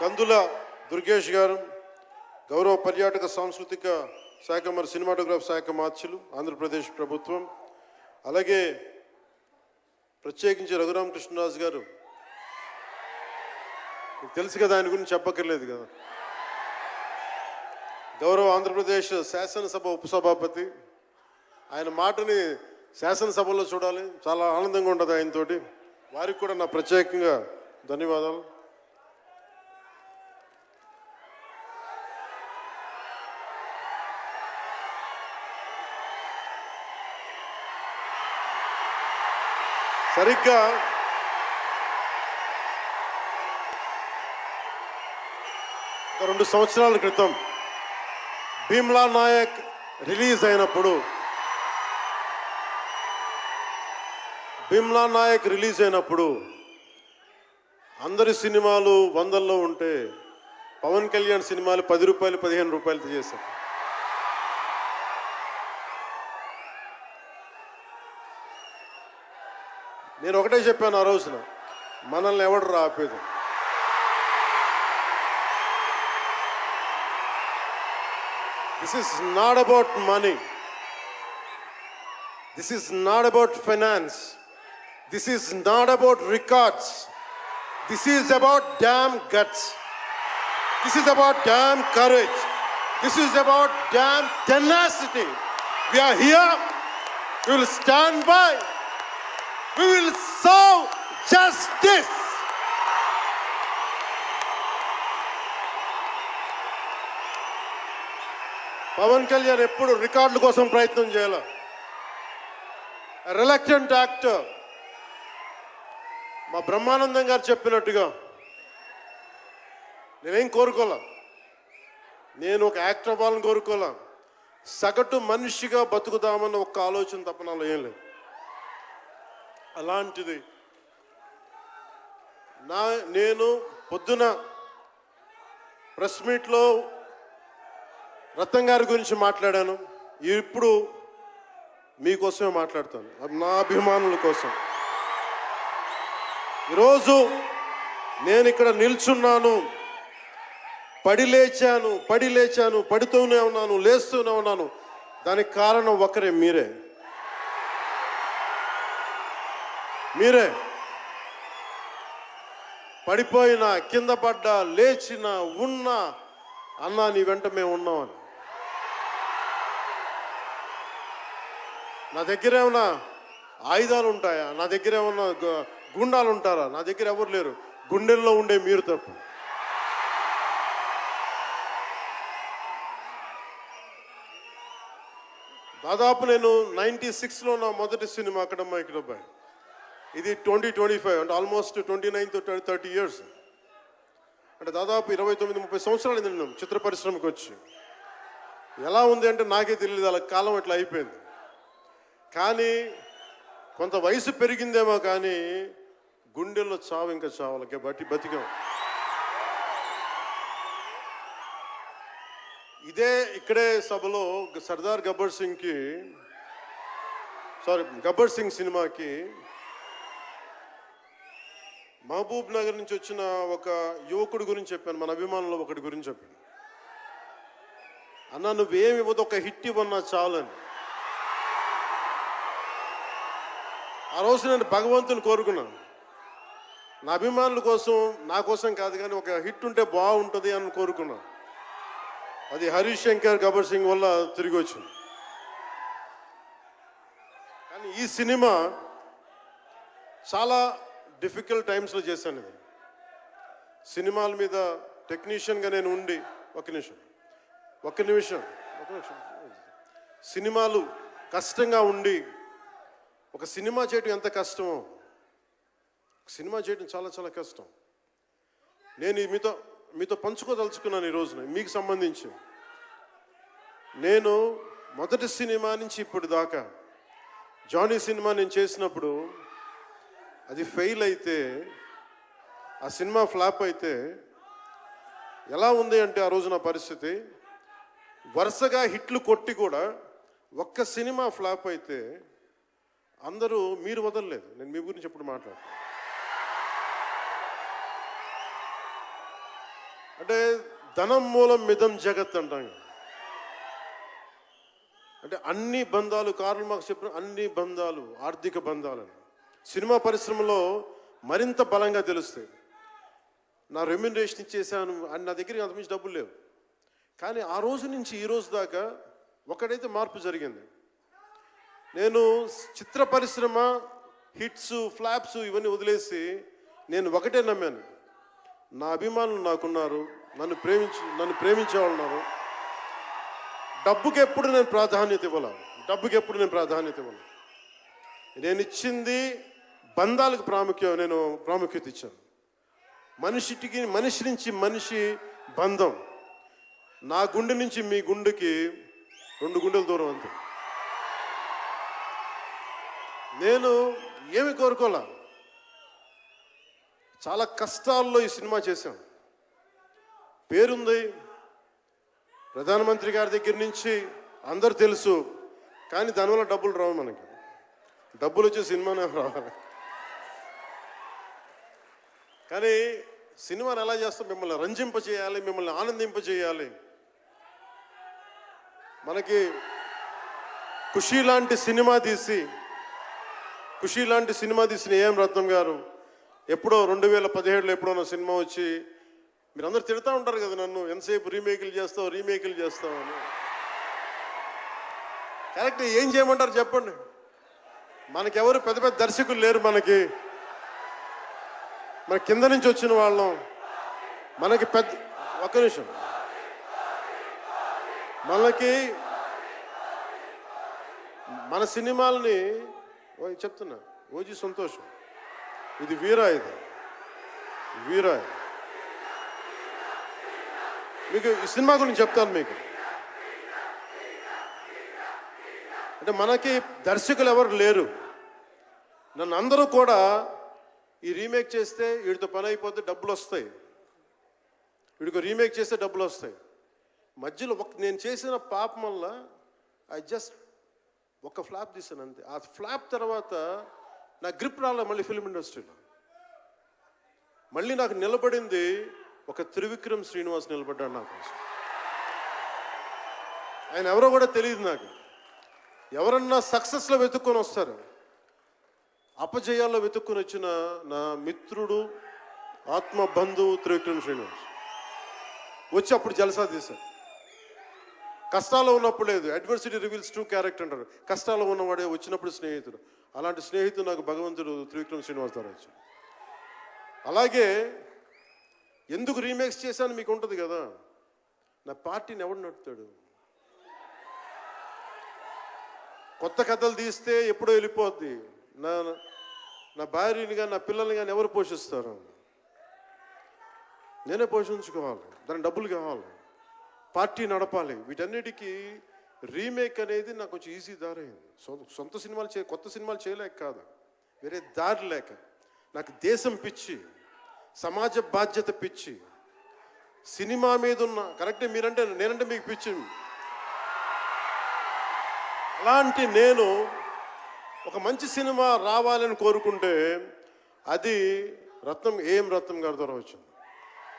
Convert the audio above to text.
కందుల దుర్గేష్ గారు గౌరవ పర్యాటక సాంస్కృతిక శాఖ మరి సినిమాటోగ్రాఫ్ శాఖ మార్చులు ఆంధ్రప్రదేశ్ ప్రభుత్వం అలాగే ప్రత్యేకించి రఘురామ కృష్ణరాజు గారు. మీకు తెలుసు కదా ఆయన గురించి చెప్పక్కర్లేదు కదా. గౌరవ ఆంధ్రప్రదేశ్ శాసనసభ ఉపసభాపతి ఆయన మాటని శాసనసభలో చూడాలి. చాలా ఆనందంగా ఉంటుంది ఆయనతోటి. వారికి కూడా నా ప్రత్యేకంగా ధన్యవాదాలు. సరిగ్గా ఒక రెండు సంవత్సరాల క్రితం భీమ్లా నాయక్ రిలీజ్ అయినప్పుడు భీమ్లా నాయక్ రిలీజ్ అయినప్పుడు అందరి సినిమాలు వందల్లో ఉంటే పవన్ కళ్యాణ్ సినిమాలు పది రూపాయలు పదిహేను రూపాయలతో చేశారు. నేను ఒకటే చెప్పాను ఆ రోజున మనల్ని ఎవడు రాపేది. This is not about money this is not about finance this is not about records this is about damn guts this is about damn courage this is about damn tenacity we are here will stand by We will serve justice. Pawan Kalyan ఎప్పుడు రికార్డుల కోసం ప్రయత్నం చేయాల? Reluctant actor మా బ్రహ్మానందం గారు చెప్పినట్టుగా నేనేం కోరుకోలే? నేను ఒక యాక్టర్ అవ్వాలని కోరుకోలే. సగటు మనిషిగా బతుకుదామన్న ఒక ఆలోచన తప్ప నాలో ఏం లేదు. అలాంటిది. నా నేను పొద్దున ప్రెస్ మీట్లో రతన్ గారి గురించి మాట్లాడాను. ఇప్పుడు మీకోసమే మాట్లాడతాను. నా అభిమానుల కోసం. ఈరోజు నేను ఇక్కడ నిల్చున్నాను. పడి లేచాను పడి లేచాను పడుతూనే ఉన్నాను లేస్తూనే ఉన్నాను. దానికి కారణం ఒకరే మీరే. మీరే పడిపోయిన కింద పడ్డా లేచిన ఉన్నా అన్నా నీ వెంట మేము ఉన్నామని. నా దగ్గర ఏమన్నా ఆయుధాలు ఉంటాయా నా దగ్గర ఏమన్నా గుండాలు ఉంటారా నా దగ్గర ఎవరు లేరు. గుండెల్లో ఉండే మీరు తప్ప. దాదాపు నేను నైంటీ సిక్స్లో నా మొదటి సినిమా అక్కడ ఇక్కడ అబ్బాయి ఇది ట్వంటీ ట్వంటీ ఫైవ్ అంటే almost twenty nine to thirty years అంటే దాదాపు ఇరవై తొమ్మిది ముప్పై సంవత్సరాలు అయింది నేను చిత్ర పరిశ్రమకు వచ్చి. ఎలా ఉంది అంటే నాకే తెలియదు అలా కాలం ఇట్లా అయిపోయింది. కానీ కొంత వయసు పెరిగిందేమో కానీ గుండెల్లో చావు ఇంకా చావాలి బట్టి బతికాం. ఇదే ఇక్కడే సభలో సర్దార్ గబ్బర్ సింగ్కి సారీ గబ్బర్ సింగ్ సినిమాకి మహబూబ్ నగర్ నుంచి వచ్చిన ఒక యువకుడి గురించి చెప్పాను మన అభిమానులు ఒకటి గురించి చెప్పాను. అన్న నువ్వేమి ఇవ్వదు ఒక హిట్ ఇవ్వన్నా చాలని. ఆ రోజు నేను భగవంతుని కోరుకున్నాను. నా అభిమానుల కోసం నా కోసం కాదు కానీ ఒక హిట్ ఉంటే బాగుంటుంది అని కోరుకున్నాను. అది హరీష్ శంకర్ గబర్ సింగ్ వల్ల తిరిగి వచ్చింది. కానీ ఈ సినిమా చాలా డిఫికల్ట్ టైమ్స్లో చేశాను ఇది. సినిమాల మీద టెక్నీషియన్గా నేను ఉండి ఒక నిమిషం ఒక నిమిషం ఒక నిమిషం సినిమాలు కష్టంగా ఉండి ఒక సినిమా చేయటం ఎంత కష్టమో సినిమా చేయటం చాలా చాలా కష్టం. నేను మీతో మీతో పంచుకోదలుచుకున్నాను ఈ రోజున మీకు సంబంధించి. నేను మొదటి సినిమా నుంచి ఇప్పుడు దాకా జానీ సినిమా నేను చేసినప్పుడు అది ఫెయిల్ అయితే ఆ సినిమా ఫ్లాప్ అయితే ఎలా ఉంది అంటే ఆ రోజు నా పరిస్థితి? వరుసగా హిట్లు కొట్టి కూడా ఒక్క సినిమా ఫ్లాప్ అయితే అందరూ మీరు వదలలేదు. నేను మీ గురించి ఎప్పుడు మాట్లాడు అంటే ధనం మూలం మిదం జగత్ అంటాం. అంటే అన్ని బంధాలు కార్లు మాకు చెప్పిన అన్ని బంధాలు ఆర్థిక బంధాలని సినిమా పరిశ్రమలో మరింత బలంగా తెలుస్తాయి. నా రెమ్యునరేషన్ ఇచ్చేసాను అని నా దగ్గర అంతమించి డబ్బులు లేవు. కానీ ఆ రోజు నుంచి ఈ రోజు దాకా ఒకడైతే మార్పు జరిగింది. నేను చిత్ర పరిశ్రమ హిట్స్ ఫ్లాప్స్ ఇవన్నీ వదిలేసి నేను ఒకటే నమ్మాను. నా అభిమానులు నాకున్నారు నన్ను ప్రేమించు నన్ను ప్రేమించే వాళ్ళు ఉన్నారు. డబ్బుకి ఎప్పుడు నేను ప్రాధాన్యత ఇవ్వాలి? డబ్బుకి ఎప్పుడు నేను ప్రాధాన్యత ఇవ్వను? నేను ఇచ్చింది బంధాలకు ప్రాముఖ్యం నేను ప్రాముఖ్యత ఇచ్చాను. మనిషికి మనిషి నుంచి మనిషి బంధం. నా గుండె నుంచి మీ గుండెకి రెండు గుండెల దూరం అంతే. నేను ఏమి కోరుకోలే? చాలా కష్టాల్లో ఈ సినిమా చేశాం. పేరుంది ప్రధానమంత్రి గారి దగ్గర నుంచి అందరు తెలుసు కానీ దానివల్ల డబ్బులు రావు మనకి. డబ్బులు వచ్చే సినిమానే రావాలి. కానీ సినిమాని ఎలా చేస్తాం? మిమ్మల్ని రంజింప చేయాలి మిమ్మల్ని ఆనందింప చేయాలి మనకి ఖుషి లాంటి సినిమా తీసి ఖుషి లాంటి సినిమా తీసిన ఏం రత్నం గారు ఎప్పుడో రెండు వేల పదిహేడులో ఎప్పుడో ఉన్న సినిమా వచ్చి మీరు అందరు తిడతా ఉంటారు కదా నన్ను ఎంతసేపు రీమేకులు చేస్తావు రీమేకులు చేస్తావు అని. కరెక్ట్ ఏం చేయమంటారు చెప్పండి? మనకెవరు పెద్ద పెద్ద దర్శకులు లేరు మనకి. మన కింద నుంచి వచ్చిన వాళ్ళం. మనకి పెద్ద ఒక్క నిమిషం. మనకి మన సినిమాలని చెప్తున్నా. ఓజీ సంతోషం. ఇది వీరా ఇది వీరా మీకు ఈ సినిమా గురించి చెప్తాను మీకు. అంటే మనకి దర్శకులు ఎవరు లేరు. నన్ను అందరూ కూడా ఈ రీమేక్ చేస్తే వీడితో పని అయిపోతే డబ్బులు వస్తాయి. వీడికి రీమేక్ చేస్తే డబ్బులు వస్తాయి. మధ్యలో ఒక నేను చేసిన పాపం వల్ల ఐ జస్ట్ ఒక ఫ్లాప్ తీసాను అంతే. ఆ ఫ్లాప్ తర్వాత నా గ్రిప్ రాలే మళ్ళీ ఫిల్మ్ ఇండస్ట్రీలో మళ్ళీ నాకు నిలబడింది ఒక త్రివిక్రమ్ శ్రీనివాస్ నిలబడ్డాడు నా కోసం. ఆయన ఎవరో కూడా తెలియదు నాకు. ఎవరన్నా సక్సెస్లో వెతుక్కొని వస్తారు. అపజయాల్లో వెతుక్కుని వచ్చిన నా మిత్రుడు ఆత్మ బంధువు త్రివిక్రమ్ శ్రీనివాస్. వచ్చి అప్పుడు జలసా తీశారు కష్టాల్లో ఉన్నప్పుడు లేదు. అడ్వర్సిటీ రివీల్స్ ట్రూ క్యారెక్టర్ అంటారు. కష్టాల్లో ఉన్నవాడే వచ్చినప్పుడు స్నేహితుడు. అలాంటి స్నేహితుడు నాకు భగవంతుడు త్రివిక్రమ్ శ్రీనివాస్ ద్వారా వచ్చాడు. అలాగే ఎందుకు రీమేక్స్ చేశాను మీకు ఉంటుంది కదా? నా పార్టీని ఎవడు నడుపుతాడు? కొత్త కథలు తీస్తే ఎప్పుడో వెళ్ళిపోద్ది. నా నా భార్యని కానీ నా పిల్లల్ని కానీ ఎవరు పోషిస్తారు? నేనే పోషించుకోవాలి. దాని డబ్బులు కావాలి. పార్టీ నడపాలి. వీటన్నిటికీ రీమేక్ అనేది నాకు కొంచెం ఈజీ దారి అయింది సొంత సినిమాలు చే కొత్త సినిమాలు చేయలేక కాదు. వేరే దారి లేక. నాకు దేశం పిచ్చి సమాజ బాధ్యత పిచ్చి సినిమా మీద ఉన్న కరెక్టే మీరంటే నేనంటే మీకు పిచ్చి. అలాంటి నేను ఒక మంచి సినిమా రావాలని కోరుకుంటే అది రత్నం ఏం రత్నం గారి ద్వారా వచ్చింది.